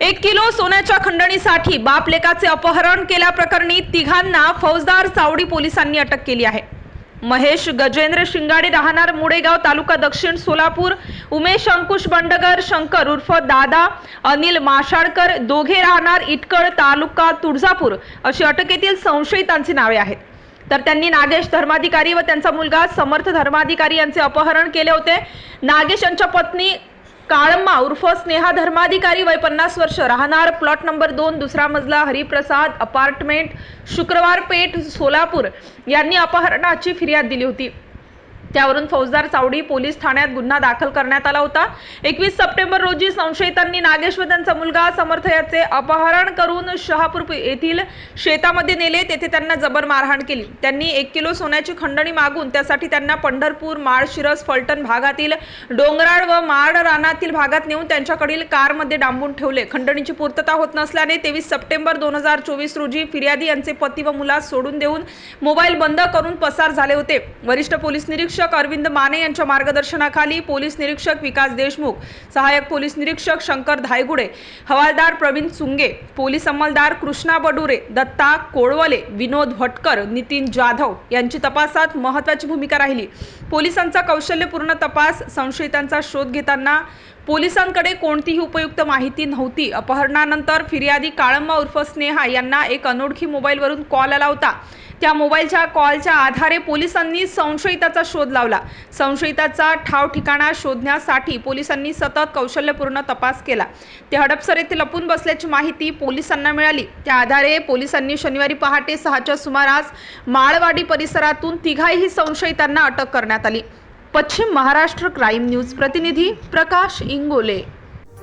एक किलो सोन्याच्या खंडणीसाठी बापलेकाचे अपहरण केल्याप्रकरणी तिघांना फौजदार चावडी पोलिसांनी अटक केली आहे. महेश गजेंद्र शिंगाडे राहणार मुडेगाव तालुका दक्षिण सोलापूर उमेश अंकुश बंडगर शंकर उर्फ दादा अनिल माशाळकर दोघे राहणार इटकळ तालुका तुळजापूर अशी अटकेतील संशयितांची नावे आहेत. तर त्यांनी नागेश धर्माधिकारी व त्यांचा मुलगा समर्थ धर्माधिकारी यांचे अपहरण केले होते. नागेश यांच्या पत्नी काळम्मा उर्फ स्नेहा धर्माधिकारी वय पन्नास वर्ष. राहणार प्लॉट नंबर दोन दुसरा मजला हरिप्रसाद अपार्टमेंट शुक्रवार पेठ सोलापूर. यांनी अपहरणाची फिर्याद दिली होती. त्यावरून फौजदार चावडी पोलीस ठाण्यात गुन्हा दाखल करण्यात आला होता. एकवीस सप्टेंबर रोजी संशयितांनी नागेश्वर त्यांचा मुलगा समर्थ याचे अपहरण करून शहापूर येथील शेतामध्ये नेले. तेथे त्यांना जबर मारहाण केली. त्यांनी एक किलो सोन्याची खंडणी मागून त्यासाठी त्यांना पंढरपूर माळशिरस फलटण भागातील डोंगराळ व माळ रानातील भागात नेऊन त्यांच्याकडील कारमध्ये डांबून ठेवले. खंडणीची पूर्तता होत नसल्याने तेवीस सप्टेंबर दोन हजार चोवीस रोजी फिर्यादी यांचे पती व मुलास सोडून देऊन मोबाईल बंद करून पसार झाले होते. वरिष्ठ पोलीस निरीक्षक अरविंद माने यांच्या मार्गदर्शनाखाली पोलीस निरीक्षक विकास देशमुख सहाय्यक पोलीस निरीक्षक शंकर धायगुडे हवालदार प्रवीण सुंगे पोलीस अंमलदार कृष्णा बडुरे दत्ता कोळवले विनोद भटकर नितीन जाधव यांची तपासात महत्त्वाची भूमिका राहिली. पोलिसांचा कौशल्यपूर्ण तपास संशयितांचा शोध घेताना पोलिसांकडे कोणतीही उपयुक्त माहिती नव्हती. अपहरणानंतर फिर्यादी काळंबा उर्फ स्नेहा यांना एक अनोळखी मोबाईलवरून कॉल आला होता. त्या मोबाईलच्या कॉलच्या आधारे पोलिसांनी संशयिताचा शोध लावला. संशयिताचा ठाव ठिकाणा शोधण्यासाठी पोलिसांनी सतत कौशल्यपूर्ण तपास केला. ते हडपसर येथे लपून बसल्याची माहिती पोलिसांना मिळाली. त्या आधारे पोलिसांनी शनिवारी पहाटे सहाच्या सुमारास माळवाडी परिसरातून तिघाही संशयितांना अटक करण्यात आली. पश्चिम महाराष्ट्र क्राईम न्यूज प्रतिनिधी प्रकाश इंगोले.